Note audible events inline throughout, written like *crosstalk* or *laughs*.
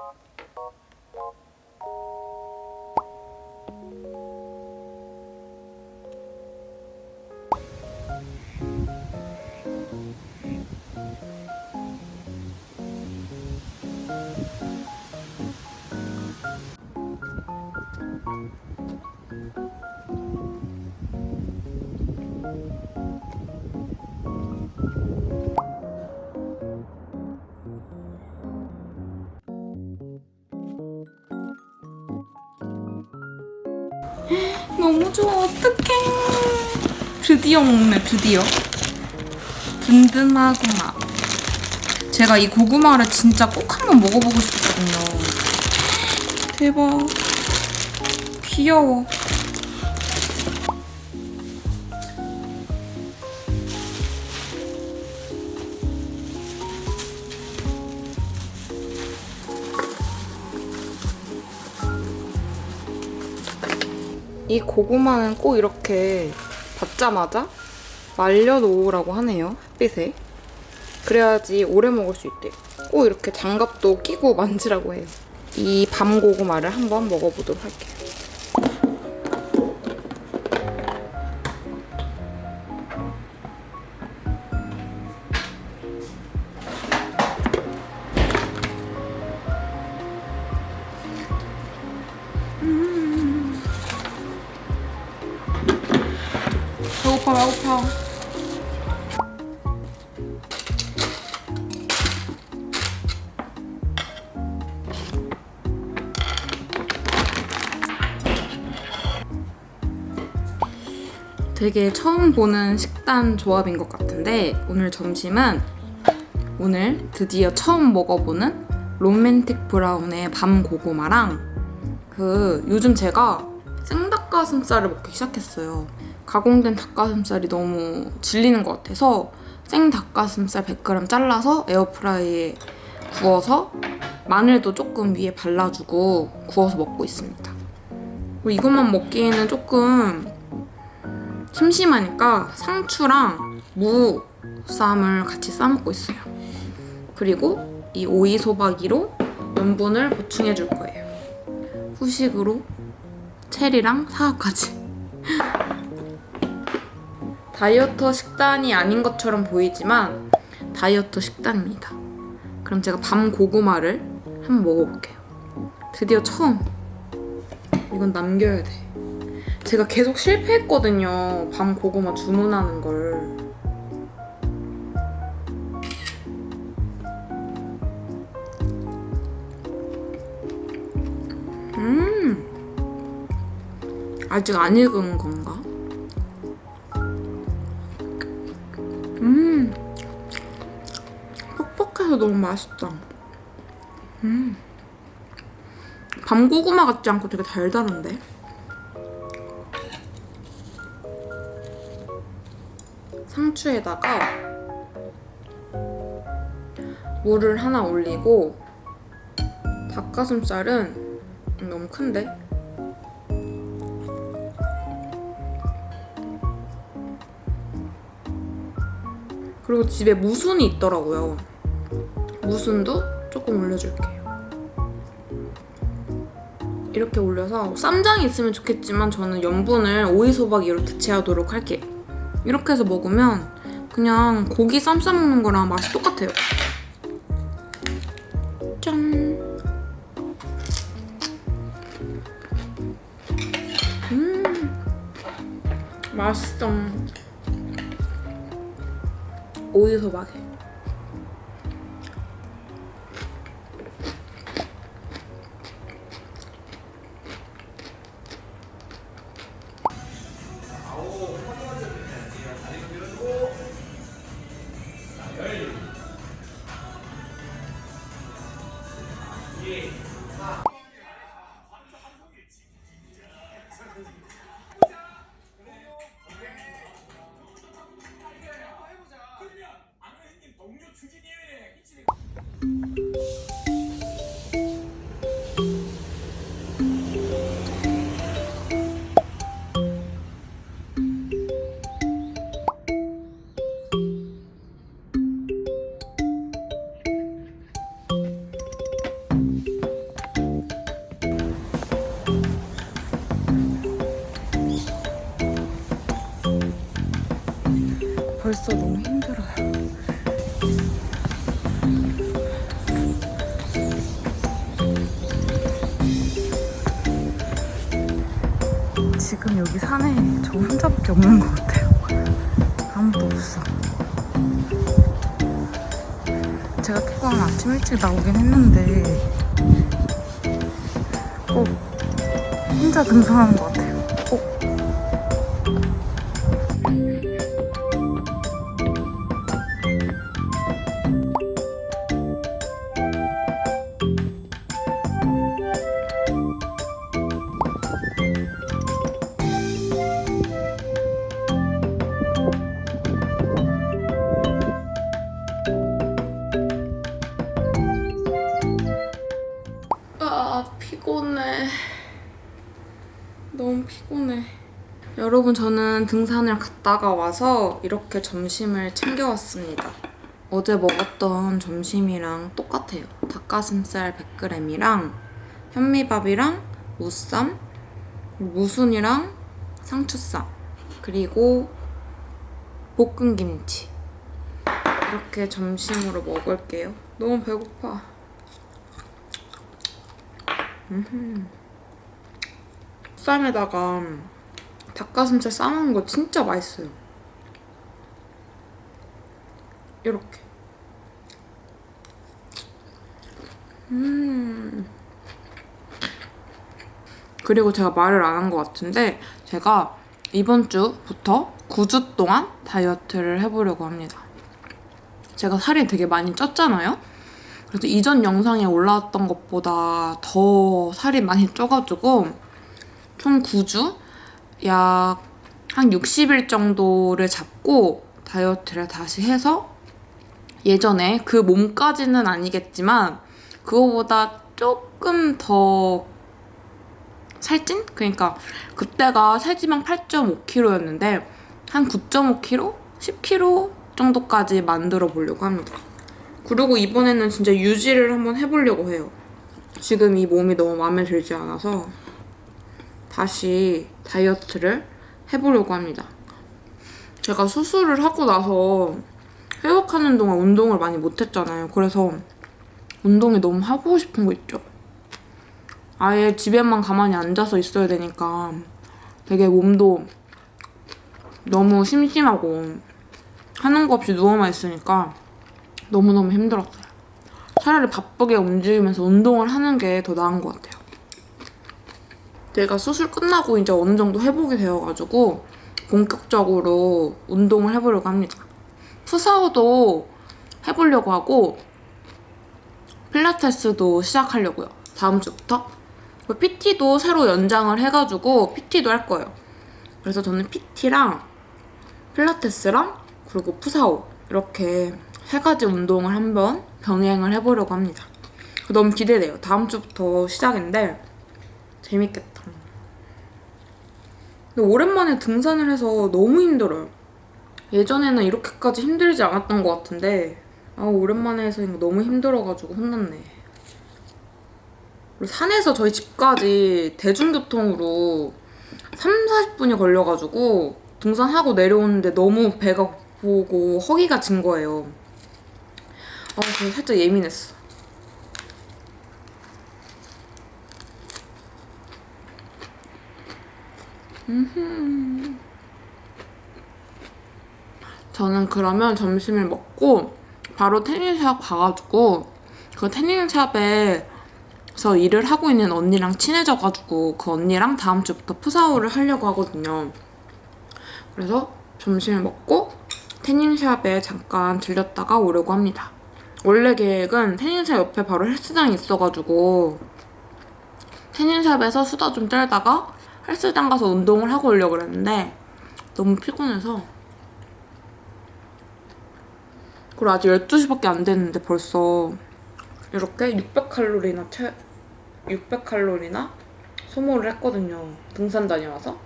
thank you 너무 좋아, 어떡해. 드디어 먹네, 드디어. 든든하구나. 제가 이 고구마를 진짜 꼭 한번 먹어보고 싶었거든요. 대박. 귀여워. 이 고구마는 꼭 이렇게 받자마자 말려놓으라고 하네요. 햇빛에. 그래야지 오래 먹을 수 있대요. 꼭 이렇게 장갑도 끼고 만지라고 해요. 이 밤 고구마를 한번 먹어보도록 할게요. 되게 처음 보는 식단 조합인 것 같은데 오늘 점심은 오늘 드디어 처음 먹어보는 로맨틱 브라운의 밤 고구마랑 그 요즘 제가 생닭가슴살을 먹기 시작했어요. 가공된 닭가슴살이 너무 질리는 것 같아서 생 닭가슴살 100g 잘라서 에어프라이에 구워서 마늘도 조금 위에 발라주고 구워서 먹고 있습니다. 그리고 이것만 먹기에는 조금 심심하니까 상추랑 무 쌈을 같이 싸먹고 있어요. 그리고 이 오이 소박이로 염분을 보충해 줄 거예요. 후식으로 체리랑 사과까지. *laughs* 다이어터 식단이 아닌 것처럼 보이지만 다이어터 식단입니다. 그럼 제가 밤 고구마를 한번 먹어볼게요. 드디어 처음. 이건 남겨야 돼. 제가 계속 실패했거든요. 밤 고구마 주문하는 걸. 음. 아직 안 익은 건가? 음. 퍽퍽해서 너무 맛있다. 음. 밤 고구마 같지 않고 되게 달달한데? 상추에다가 물을 하나 올리고 닭가슴살은 너무 큰데? 그리고 집에 무순이 있더라고요. 무순도 조금 올려줄게요. 이렇게 올려서 쌈장이 있으면 좋겠지만 저는 염분을 오이소박이로 대체하도록 할게요. 이렇게 해서 먹으면 그냥 고기 쌈 싸먹는 거랑 맛이 똑같아요. 짠. 음. 맛있어. 오이 소박이. 벌써 너무 힘들어요. 지금 여기 산에 저 혼자밖에 없는 것 같아요. 아무도 없어. 제가 태광 아침 일찍 나오긴 했는데 꼭 혼자 등산하는 것 같아요. 여러분 저는 등산을 갔다가 와서 이렇게 점심을 챙겨왔습니다. 어제 먹었던 점심이랑 똑같아요. 닭가슴살 100g이랑 현미밥이랑 무쌈, 무순이랑 상추쌈, 그리고 볶음김치. 이렇게 점심으로 먹을게요. 너무 배고파. 쌈에다가 닭가슴살 싸먹는 거 진짜 맛있어요. 이렇게. 음. 그리고 제가 말을 안 한 것 같은데 제가 이번 주부터 9주 동안 다이어트를 해보려고 합니다. 제가 살이 되게 많이 쪘잖아요. 그래서 이전 영상에 올라왔던 것보다 더 살이 많이 쪄가지고 총 9주 약 한 60일 정도를 잡고 다이어트를 다시 해서 예전에 그 몸까지는 아니겠지만 그거보다 조금 더 살찐? 그러니까 그때가 체지방 8.5kg였는데 한 9.5kg? 10kg 정도까지 만들어 보려고 합니다. 그리고 이번에는 진짜 유지를 한번 해보려고 해요. 지금 이 몸이 너무 마음에 들지 않아서 다시 다이어트를 해보려고 합니다. 제가 수술을 하고 나서 회복하는 동안 운동을 많이 못했잖아요. 그래서 운동이 너무 하고 싶은 거 있죠. 아예 집에만 가만히 앉아서 있어야 되니까 되게 몸도 너무 심심하고 하는 거 없이 누워만 있으니까 너무너무 힘들었어요. 차라리 바쁘게 움직이면서 운동을 하는 게 더 나은 것 같아요. 내가 수술 끝나고 이제 어느 정도 회복이 되어가지고 본격적으로 운동을 해보려고 합니다. 푸사오도 해보려고 하고 필라테스도 시작하려고요. 다음 주부터. PT도 새로 연장을 해가지고 PT도 할 거예요. 그래서 저는 PT랑 필라테스랑 그리고 푸사오 이렇게 세 가지 운동을 한번 병행을 해보려고 합니다. 너무 기대돼요. 다음 주부터 시작인데 재밌겠다. 오랜만에 등산을 해서 너무 힘들어요. 예전에는 이렇게까지 힘들지 않았던 것 같은데 아 오랜만에 해서 너무 힘들어가지고 혼났네. 그리고 산에서 저희 집까지 대중교통으로 3, 40분이 걸려가지고 등산하고 내려오는데 너무 배가 고프고 허기가 진 거예요. 아, 그래서 살짝 예민했어. 저는 그러면 점심을 먹고 바로 태닝샵 가가지고 그 태닝샵에서 일을 하고 있는 언니랑 친해져가지고 그 언니랑 다음 주부터 푸사오를 하려고 하거든요. 그래서 점심을 먹고 태닝샵에 잠깐 들렸다가 오려고 합니다. 원래 계획은 태닝샵 옆에 바로 헬스장이 있어가지고 태닝샵에서 수다 좀 떨다가 헬스장 가서 운동을 하고 오려고 그랬는데 너무 피곤해서 그리고 아직 12시밖에 안 됐는데 벌써 이렇게 600칼로리나 채 600칼로리나 소모를 했거든요. 등산 다녀와서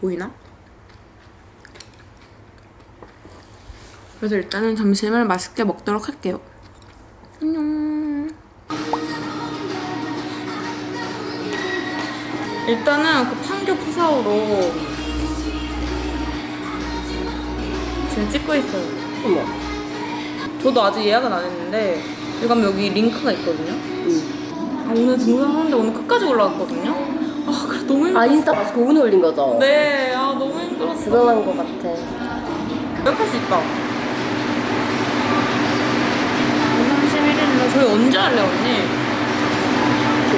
보이나? 그래서 일단은 점심을 맛있게 먹도록 할게요. 안녕. 일단은 그 판교 푸사오로 지금 찍고 있어요. 어머. 저도 아직 예약은 안 했는데 지금 여기 링크가 있거든요. 응. 아, 오늘 등산하는데 오늘 끝까지 올라갔거든요. 아 그래 너무 힘들어. 아 인스타 마스크 오늘 올린 거죠? 네, 아 너무 힘들었어. 대단한 거 같아. 이렇게 할수 있다. 31일날 저희 언제 할래 언니?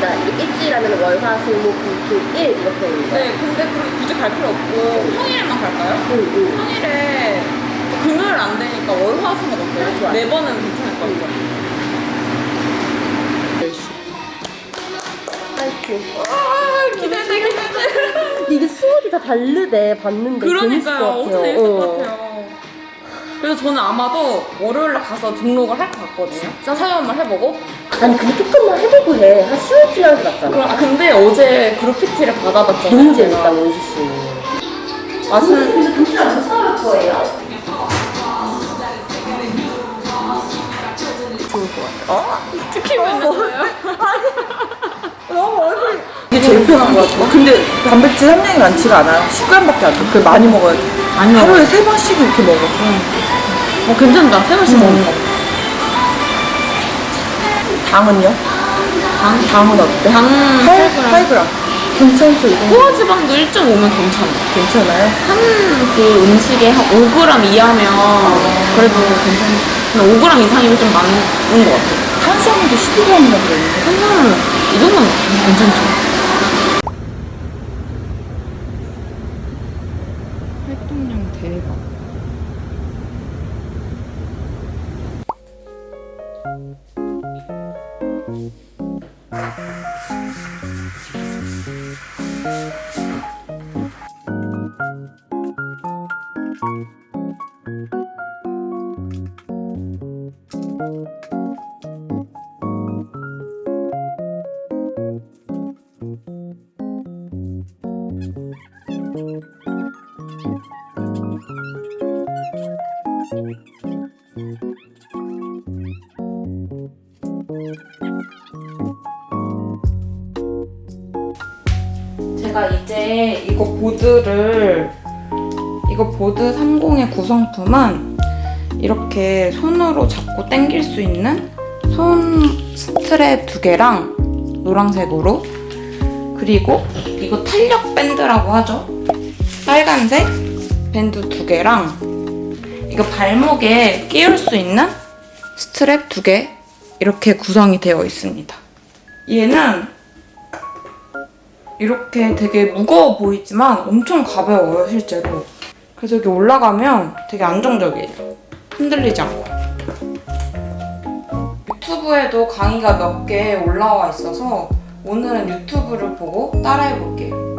그니까 이게 일주일 하면 월, 화, 수, 목, 금, 토, 일 이렇게. 네, 근데 그 굳이 갈 필요 없고 평일에만 갈까요? 응, 응. 평일에 금요일 안 되니까 월화수목 어때요? 좋아요. 네 번은 괜찮을 것 같아요. 아 기대돼 기대돼. 이게 수업이 다 다르대, 봤는데. 재밌을 그러니까요. 같아요. 재밌을 어. 것 같아요. 그래서 저는 아마도 월요일날 가서 등록을 할 것 같거든요. 체험을 해보고. 아니, 근데 조금만 해보고 해. 한 10월 지나는 게 낫잖아. 그럼, 아, 근데 어제 그루피티를 받아봤잖아요. 너무. 재밌다, 원시 씨. 맛은 근데 도시락 못 사올 거예요? 좋을 것 같아. 어? 치킨은 뭐예요? 너무 얼굴이. 이게 제일 편한 것 같아요. 근데 단백질 함량이 많지가 않아요. 10g밖에 안 돼. 그 많이 먹어야 돼. 많이 먹어요. 하루에 세 번씩 이렇게 먹어. 어, 괜찮다. 세 번씩 먹는 거. 당은요? 당? 당은 어때? 당 8, 8g. 8g. 괜찮죠, 이거? 포화지방도 1.5면 괜찮아. 괜찮아요? 한 그 음식에 한 5g 이하면 그래도 괜찮아. 근데 5g 이상이면 좀 많은 것 같아. 탄수화물도 12g이라고 그랬는데. 한번 이 정도면 괜찮죠. 제가 이거 보드를 이거 보드 30의 구성품은 이렇게 손으로 잡고 당길 수 있는 손 스트랩 두 개랑 노란색으로 그리고 이거 탄력 밴드라고 하죠. 빨간색 밴드 두 개랑 이거 발목에 끼울 수 있는 스트랩 두 개 이렇게 구성이 되어 있습니다. 얘는 이렇게 되게 무거워 보이지만 엄청 가벼워요, 실제로. 그래서 여기 올라가면 되게 안정적이에요. 흔들리지 않고. 유튜브에도 강의가 몇 개 올라와 있어서 오늘은 유튜브를 보고 따라해 볼게요.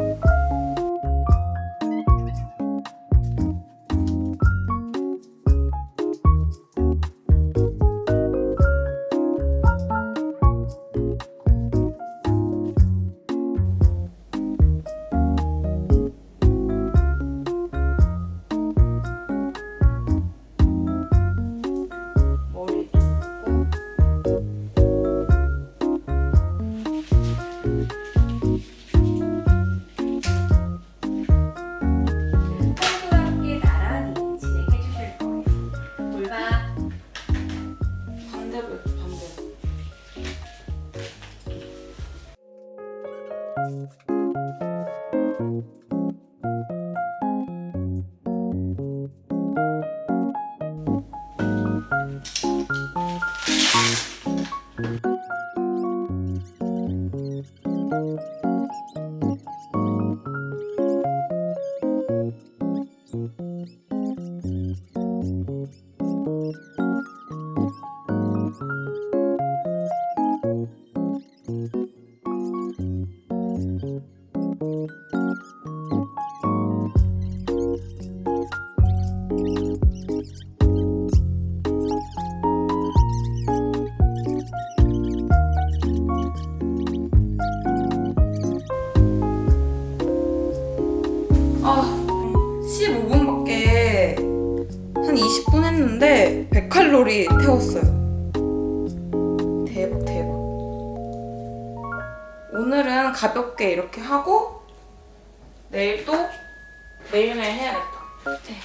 이렇게 하고 내일 또 내일에 해야겠다. 네.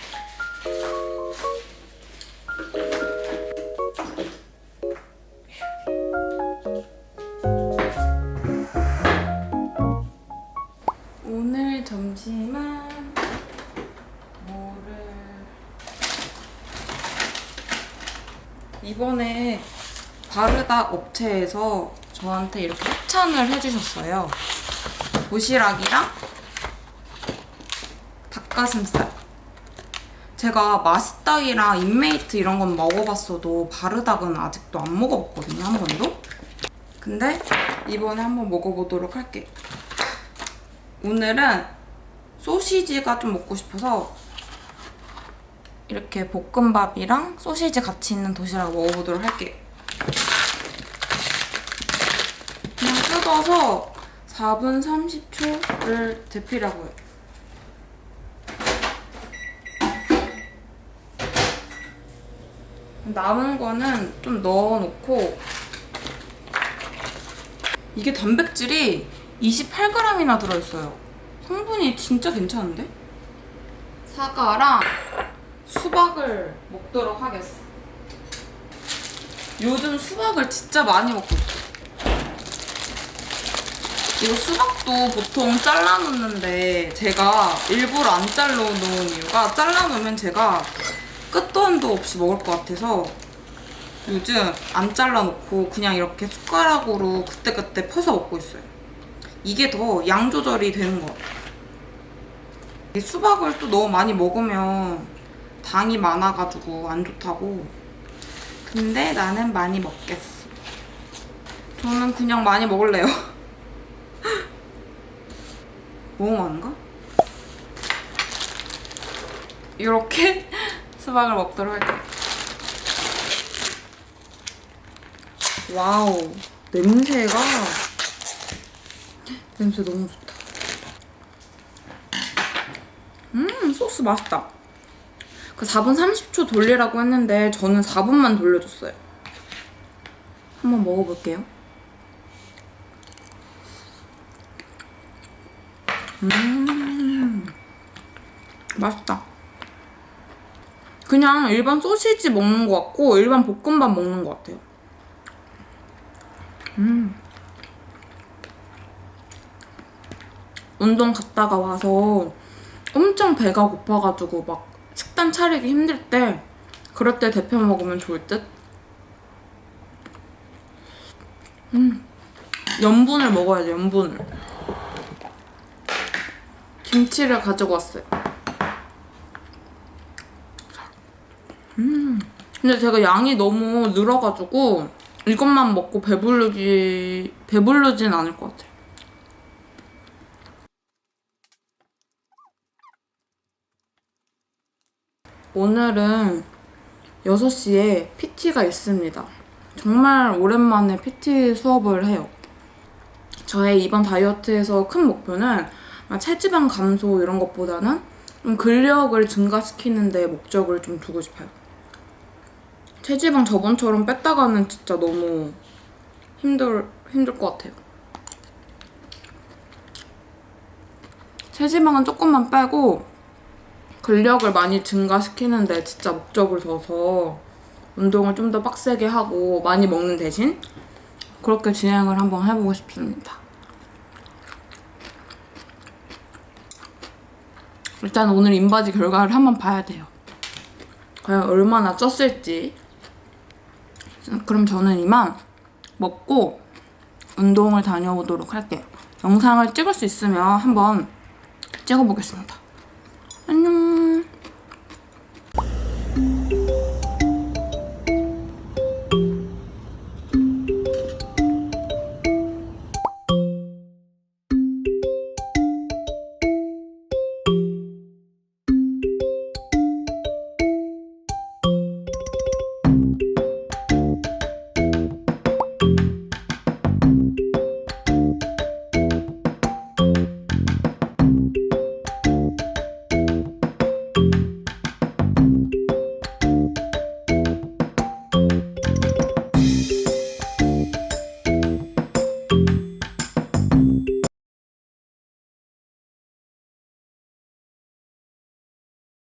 오늘 점심은 뭐를 이번에 바르다 업체에서 저한테 이렇게 협찬을 해주셨어요. 도시락이랑 닭가슴살. 제가 마스닥이랑 인메이트 이런 건 먹어봤어도 바르닥은 아직도 안 먹어봤거든요, 한 번도. 근데 이번에 한번 먹어보도록 할게요. 오늘은 소시지가 좀 먹고 싶어서 이렇게 볶음밥이랑 소시지 같이 있는 도시락 먹어보도록 할게요. 그냥 뜯어서 4분 30초를 데피라고요. 남은 거는 좀 넣어놓고 이게 단백질이 28g이나 들어있어요. 성분이 진짜 괜찮은데? 사과랑 수박을 먹도록 하겠어. 요즘 수박을 진짜 많이 먹고 있어. 이거 수박도 보통 잘라놓는데 제가 일부러 안 잘라놓은 이유가 잘라놓으면 제가 끝도 한도 없이 먹을 것 같아서 요즘 안 잘라놓고 그냥 이렇게 숟가락으로 그때그때 퍼서 먹고 있어요. 이게 더 양 조절이 되는 것 같아요. 이 수박을 또 너무 많이 먹으면 당이 많아가지고 안 좋다고. 근데 나는 많이 먹겠어. 저는 그냥 많이 먹을래요. *laughs* 너무 많은가? 이렇게 *laughs* 수박을 먹도록 할게요. 와우, 냄새가 냄새 너무 좋다. 음, 소스 맛있다. 그 4분 30초 돌리라고 했는데 저는 4분만 돌려줬어요. 한번 먹어볼게요. 음, 맛있다. 그냥 일반 소시지 먹는 것 같고 일반 볶음밥 먹는 것 같아요. 음. 운동 갔다가 와서 엄청 배가 고파가지고 막 식단 차리기 힘들 때 그럴 때 데펴 먹으면 좋을 듯. 음. 염분을 먹어야 돼, 염분을. 김치를 가지고 왔어요. 음. 근데 제가 양이 너무 늘어가지고 이것만 먹고 배부르기 배부르진 않을 것 같아요. 오늘은 6시에 PT가 있습니다. 정말 오랜만에 PT 수업을 해요. 저의 이번 다이어트에서 큰 목표는 막 체지방 감소 이런 것보다는 좀 근력을 증가시키는 데 목적을 좀 두고 싶어요. 체지방 저번처럼 뺐다가는 진짜 너무 힘들, 힘들 것 같아요. 체지방은 조금만 빼고 근력을 많이 증가시키는데 진짜 목적을 둬서 운동을 좀 더 빡세게 하고 많이 먹는 대신 그렇게 진행을 한번 해보고 싶습니다. 일단 오늘 인바디 결과를 한번 봐야 돼요. 과연 얼마나 쪘을지. 그럼 저는 이만 먹고 운동을 다녀오도록 할게요. 영상을 찍을 수 있으면 한번 찍어보겠습니다.